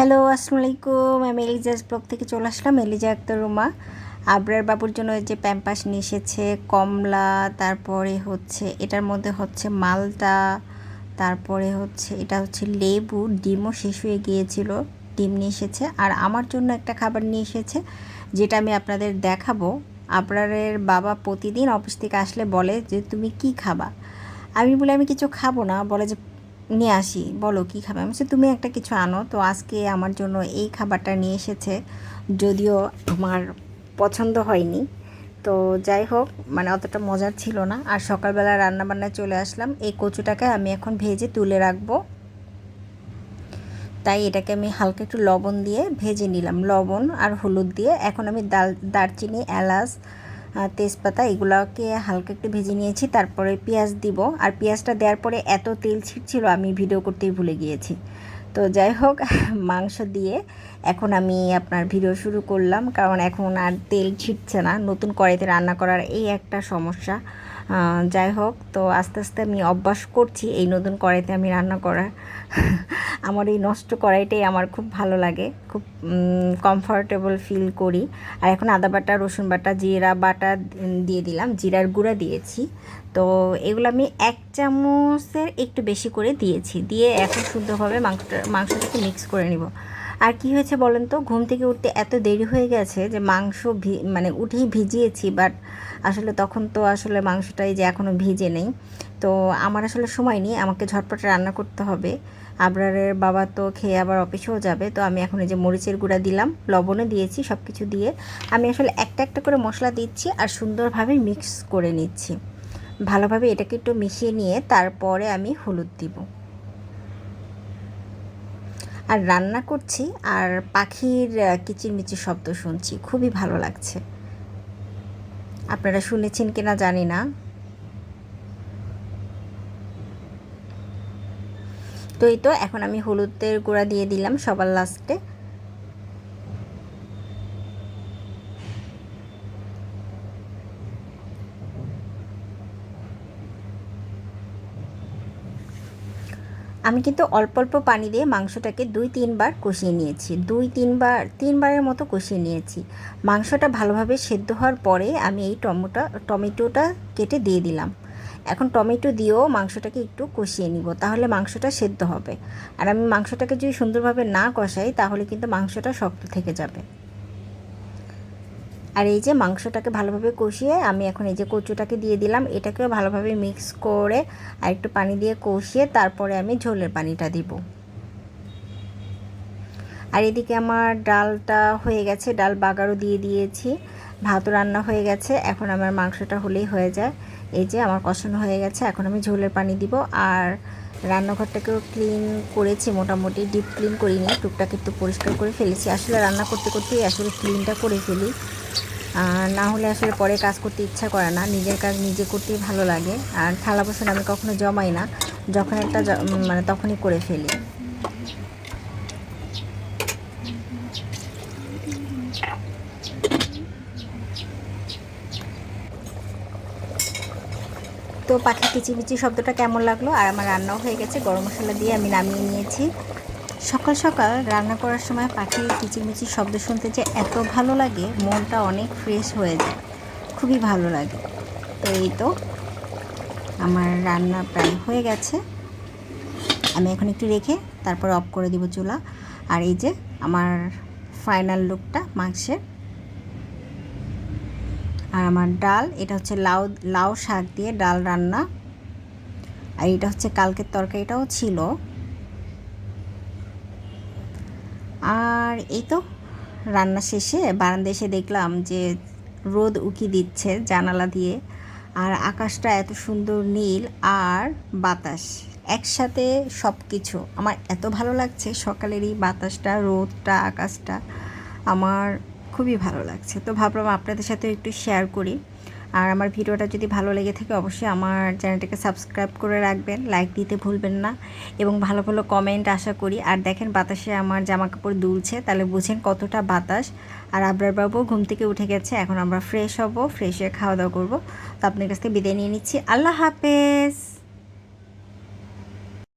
Hello আসসালামু আলাইকুম আমি এলিজাস ব্লগ থেকে চলে আসলাম, এলিজা আক্তার রুমা। আবরার বাবুর জন্য যে প্যাম্পাস নিয়ে এসেছে, কমলা, তারপরে হচ্ছে, এটার মধ্যে হচ্ছে মালটা, তারপরে হচ্ছে, এটা হচ্ছে লেবু, ডিমও শেষ হয়ে গিয়েছিল, ডিম নিয়ে এসেছে। আর আমার জন্য একটা খাবার নিয়ে এসেছে, যেটা আমি আপনাদের দেখাবো। আবরারের বাবা প্রতিদিন অফিস থেকে আসলে বলে যে, তুমি কি খাবা? আমি বলে, আমি কিছু খাব না। বলে যে নিয়ে আসি। বলো, কী খাবে? আমি তুমি একটা কিছু আনো। তো আজকে আমার জন্য এই খাবারটা নিয়ে এসেছে। যদিও আমার পছন্দ হয়নি। তো যাই হোক মানে অতটা মজার ছিল না। আর সকালবেলা রান্নাবান্নায় চলে আসলাম। এই কচুটাকে আমি এখন ভেজে তুলে রাখব। তাই এটাকে আমি হালকা একটু লবণ দিয়ে ভেজে নিলাম। লবণ আর হলুদ দিয়ে। এখন আমি দাল দারচিনি, এলাচ তেজপাতা, এগুলোকে হালকা একটু ভেজে নিয়েছি, তারপরে পেঁয়াজ দিব। আর পেঁয়াজটা দেওয়ার পরে এত তেল ছিটছিল, আমি ভিডিও করতেই ভুলে গিয়েছি। তো যাই হোক, মাংস দিয়ে এখন আমি আপনার ভিডিও শুরু করলাম, কারণ এখন আর তেল ছিটছে না। নতুন কড়াইতে রান্না করার এই একটা সমস্যা। যাই হোক, তো আস্তে আস্তে আমি অভ্যাস করছি এই নতুন কড়াইতে আমি রান্না করা। আমার এই নষ্ট কড়াইটাই আমার খুব ভালো লাগে, খুব কমফর্টেবল ফিল করি। আর এখন আদা বাটা, রসুন বাটা, জিরা বাটা দিয়ে দিলাম, জিরার গুঁড়া দিয়েছি। তো এগুলো আমি এক চামচের একটু বেশি করে দিয়েছি, দিয়ে এখন শুদ্ধভাবে মাংসটা, মাংসটাকে মিক্স করে নিব। আর কি হয়েছে বলেন তো? ঘুম থেকে উঠতে এত দেরি হয়ে গেছে যে মাংস মানে উঠেই ভিজিয়েছি বাট আসলে তখন তো আসলে মাংসটাই যে এখনও ভিজে নেই। তো আমার আসলে সময় নেই, আমাকে ঝটপট রান্না করতে হবে। আবরারের বাবা তো খেয়ে আবার অফিসেও যাবে, তো আমি এখন এই যে মরিচের গুঁড়া দিলাম, লবণও দিয়েছি সব কিছু দিয়ে আমি আসলে একটা একটা করে মশলা দিচ্ছি আর সুন্দরভাবে মিক্স করে নিচ্ছি। ভালোভাবে এটাকে একটু মিশিয়ে নিয়ে তারপরে আমি হলুদ দিব। আর রান্না করছি আর পাখির কিচিরমিচির শব্দ শুনছি। খুবই ভালো লাগছে। আপনারা শুনেছেন কিনা জানি না। তো এই তো, এখন আমি হলুদের গুঁড়া দিয়ে দিলাম সবার লাস্টে আমি কিন্তু অল্প অল্প পানি দিয়ে মাংসটাকে দুই, তিনবার কষিয়ে নিয়েছি। দুই, তিনবার, তিনবারের মতো কষিয়ে নিয়েছি। মাংসটা ভালোভাবে সেদ্ধ হওয়ার পরে আমি এই টমেটো, টমেটোটা কেটে দিয়ে দিলাম। এখন টমেটো দিয়েও মাংসটাকে একটু কষিয়ে নিব, তাহলে মাংসটা সেদ্ধ হবে। আর আমি মাংসটাকে যদি সুন্দরভাবে না কষাই, তাহলে কিন্তু মাংসটা শক্ত থেকে যাবে। আর এই যে মাংসটাকে ভালোভাবে কষিয়ে আমি এখন এই যে কচুটাকে দিয়ে দিলাম, এটাকেও ভালোভাবে মিক্স করে আর একটু পানি দিয়ে কষিয়ে তারপরে আমি ঝোলের পানিটা দিব। আর এদিকে আমার ডালটা হয়ে গেছে, ডাল বাগারও দিয়ে দিয়েছি, ভাতও রান্না হয়ে গেছে, এখন আমার মাংসটা হলেই হয়ে যায়। এই যে আমার কষানো হয়ে গেছে, এখন আমি ঝোলের পানি দিব। আর রান্নাঘরটাকেও ক্লিন করেছি, মোটামুটি ডিপ ক্লিন করিনি। টুকটাক একটু পরিষ্কার করে ফেলেছি। আসলে রান্না করতে করতেই আসলে ক্লিনটা করে ফেলি। না হলে আসলে পরে কাজ করতে ইচ্ছা করে না। নিজের কাজ নিজে করতেই ভালো লাগে। আর থালা বাসন আমি কখনো জমাই না। যখন একটা মানে তখনই করে ফেলি। তো পাখি কিচিমিচি শব্দটা কেমন লাগল? আর আমার রান্নাও হয়ে গেছে। গরম মশলা দিয়ে আমি নামিয়ে নিয়েছি। সকাল সকাল রান্না করার সময় পাখির কিচিমিচির শব্দ শুনতে যে এত ভালো লাগে, মনটা অনেক ফ্রেশ হয়ে যায়। খুবই ভালো লাগে। তো এই তো আমার রান্না প্রায় হয়ে গেছে। আমি এখন একটু রেখে তারপর অফ করে দিব চুলা। আর এই যে আমার ফাইনাল লুকটা মাংসের। আর আমার ডাল, এটা হচ্ছে লাউ লাউ শাক দিয়ে ডাল রান্না। আর এটা হচ্ছে কালকের তরকারিটাও ছিল। আর এই তো রান্না শেষে বারান্দা এসে দেখলাম যে রোদ উকি দিচ্ছে জানালা দিয়ে। আর আকাশটা এত সুন্দর নীল আর বাতাস, একসাথে সব কিছু আমার এত ভালো লাগছে সকালের এই বাতাসটা, রোদটা, আকাশটা। আমার খুবই ভালো লাগছে। তো ভাবলাম আপনাদের সাথে একটু শেয়ার করি। আর আমার ভিডিওটা যদি ভালো লেগে থাকে অবশ্যই আমার চ্যানেলটাকে সাবস্ক্রাইব করে রাখবেন লাইক দিতে ভুলবেন না। এবং ভালো ভালো কমেন্ট আশা করি। আর দেখেন বাতাসে আমার জামা কাপড় দুলছে, তাহলে বুঝেন কতটা বাতাস। আর আবরার বাবু ঘুম থেকে উঠে গেছে, এখন আমরা ফ্রেশ হব ফ্রেশ হয়ে খাওয়া দাওয়া করব। তো আপনার কাছ থেকে বিদায় নিয়ে নিচ্ছি। আল্লাহ হাফেজ!